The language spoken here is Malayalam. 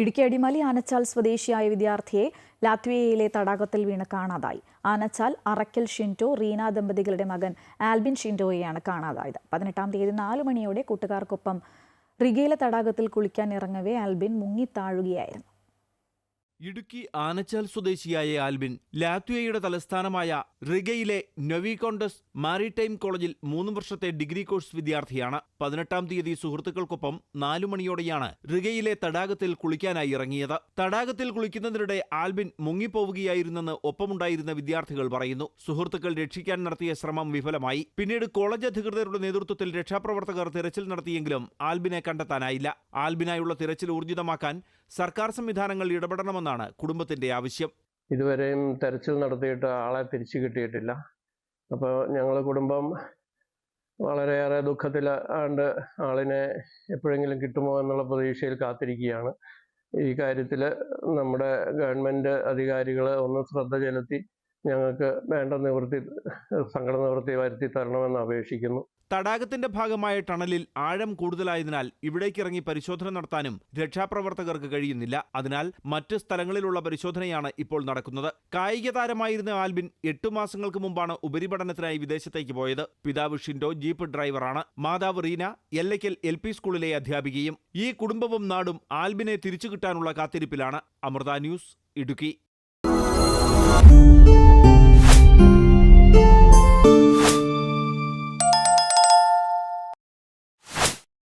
ഇടുക്കി അടിമാലി ആനച്ചാൽ സ്വദേശിയായ വിദ്യാർത്ഥിയെ ലാത്വിയയിലെ തടാകത്തിൽ വീണ് കാണാതായി. ആനച്ചാൽ അറക്കൽ ഷിന്റോ റീന ദമ്പതികളുടെ മകൻ ആൽബിൻ ഷിന്റോയെയാണ് കാണാതായത്. പതിനെട്ടാം തീയതി നാലു മണിയോടെ കൂട്ടുകാർക്കൊപ്പം റിഗയിലെ തടാകത്തിൽ കുളിക്കാൻ ഇറങ്ങവേ ആൽബിൻ മുങ്ങിത്താഴുകയായിരുന്നു ഇടുക്കി ആനച്ചാൽ സ്വദേശിയായ ആൽബിൻ ലാത്വിയയുടെ തലസ്ഥാനമായ റിഗയിലെ നൊവികോണ്ടസ് മാരിടൈം കോളേജിൽ മൂന്ന് വർഷത്തെ ഡിഗ്രി കോഴ്സ് വിദ്യാർത്ഥിയാണ്. പതിനെട്ടാം തീയതി സുഹൃത്തുക്കൾക്കൊപ്പം നാലു മണിയോടെയാണ് റിഗയിലെ തടാകത്തിൽ കുളിക്കാനായി ഇറങ്ങിയത്. തടാകത്തിൽ കുളിക്കുന്നതിനിടെ ആൽബിൻ മുങ്ങിപ്പോവുകയായിരുന്നെന്ന് ഒപ്പമുണ്ടായിരുന്ന വിദ്യാർത്ഥികൾ പറയുന്നു. സുഹൃത്തുക്കൾ രക്ഷിക്കാൻ നടത്തിയ ശ്രമം വിഫലമായി. പിന്നീട് കോളേജ് അധികൃതരുടെ നേതൃത്വത്തിൽ രക്ഷാപ്രവർത്തകർ തിരച്ചിൽ നടത്തിയെങ്കിലും ആൽബിനെ കണ്ടെത്താനായില്ല. ആൽബിനായുള്ള തിരച്ചിൽ ഊർജിതമാക്കാൻ സർക്കാർ സംവിധാനങ്ങൾ ഇടപെടണമെന്നാണ് കുടുംബത്തിന്റെ ആവശ്യം. ഇതുവരെയും തെരച്ചിൽ നടത്തിയിട്ട് ആളെ തിരിച്ചു കിട്ടിയിട്ടില്ല. അപ്പോൾ ഞങ്ങൾ കുടുംബം വളരെയേറെ ദുഃഖത്തിൽ ആണ്ട് ആളിനെ എപ്പോഴെങ്കിലും കിട്ടുമോ എന്നുള്ള പ്രതീക്ഷയിൽ കാത്തിരിക്കുകയാണ്. ഈ കാര്യത്തിൽ നമ്മുടെ ഗവൺമെന്റ് അധികാരികൾ ഒന്ന് ശ്രദ്ധ ചെലുത്തി ഞങ്ങൾക്ക് വേണ്ട നിവൃത്തി സങ്കട നിവൃത്തി വരുത്തി തരണമെന്ന് അപേക്ഷിക്കുന്നു. തടാകത്തിന്റെ ഭാഗമായ ടണലിൽ ആഴം കൂടുതലായതിനാൽ ഇവിടേക്കിറങ്ങി പരിശോധന നടത്താനും രക്ഷാപ്രവർത്തകർക്ക് കഴിയുന്നില്ല. അതിനാൽ മറ്റ് സ്ഥലങ്ങളിലുള്ള പരിശോധനയാണ് ഇപ്പോൾ നടക്കുന്നത്. കായിക താരമായിരുന്ന ആൽബിൻ എട്ടു മാസങ്ങൾക്ക് മുമ്പാണ് ഉപരിപഠനത്തിനായി വിദേശത്തേക്ക് പോയത്. പിതാവ് ഷിൻഡോ ജീപ്പ് ഡ്രൈവറാണ്. മാതാവ് റീന എല്ലയ്ക്കൽ എൽ പി സ്കൂളിലെ അധ്യാപികയും ഈ കുടുംബവും നാടും ആൽബിനെ തിരിച്ചു കിട്ടാനുള്ള കാത്തിരിപ്പിലാണ്. അമൃത ന്യൂസ് ഇടുക്കി. Música